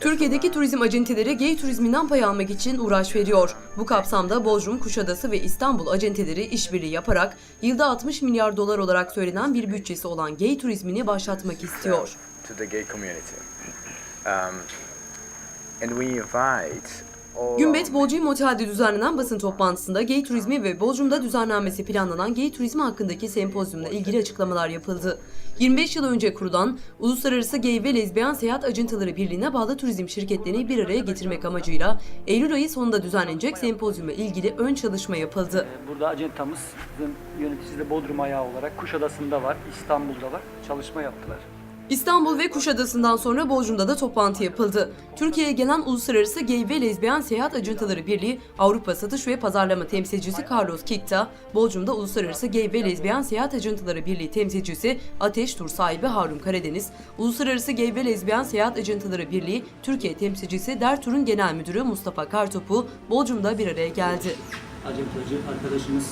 Türkiye'deki turizm acenteleri gay turizminden pay almak için uğraş veriyor. Bu kapsamda Bodrum, Kuşadası ve İstanbul acenteleri işbirliği yaparak yılda 60 milyar dolar olarak söylenen bir bütçesi olan gay turizmini başlatmak istiyor. Gümbet Bolcayım Otel'de düzenlenen basın toplantısında gay turizmi ve Bodrum'da düzenlenmesi planlanan gay turizmi hakkındaki sempozyumla ilgili açıklamalar yapıldı. 25 yıl önce kurulan Uluslararası Gay ve Lezbiyen Seyahat Acıntıları Birliği'ne bağlı turizm şirketlerini bir araya getirmek amacıyla Eylül ayı sonunda düzenlenecek sempozyumla ilgili ön çalışma yapıldı. Ee, Burada acentamızın yöneticisi de Bodrum ayağı olarak Kuşadası'nda var, İstanbul'da var. Çalışma yaptılar. İstanbul ve Kuşadası'ndan sonra Bodrum'da da toplantı yapıldı. Türkiye'ye gelen Uluslararası Gay ve Lezbiyen Seyahat Acıntıları Birliği Avrupa Satış ve Pazarlama Temsilcisi Carlos Kikta, Bodrum'da Uluslararası Gay ve Lezbiyen Seyahat Acıntıları Birliği Temsilcisi Ateş Tur sahibi Harun Karadeniz, Uluslararası Gay ve Lezbiyen Seyahat Acıntıları Birliği Türkiye Temsilcisi Dertur'un Genel Müdürü Mustafa Kartopu, Bodrum'da bir araya geldi. acentacı arkadaşımız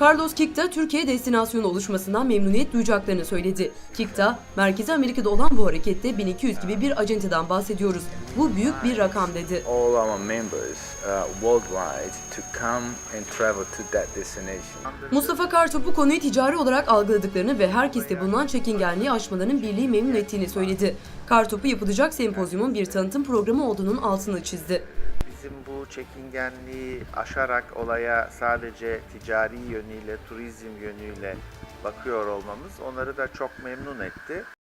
Carlos Kikta, Türkiye destinasyonu oluşmasından memnuniyet duyacaklarını söyledi. Kikta, Merkezi Amerika'da olan bu harekette 1200 gibi bir acenteden bahsediyoruz. Bu büyük bir rakam dedi. all our members uh, worldwide to come and travel to that destination. Mustafa Kartopu konuyu ticari olarak algıladıklarını ve herkeste bulunan çekingenliği aşmalarının birliği memnun ettiğini söyledi. Kartopu yapılacak sempozyumun bir tanıtım programı olduğunun altını çizdi. Bizim bu çekingenliği aşarak olaya sadece ticari yönüyle, turizm yönüyle bakıyor olmamız onları da çok memnun etti.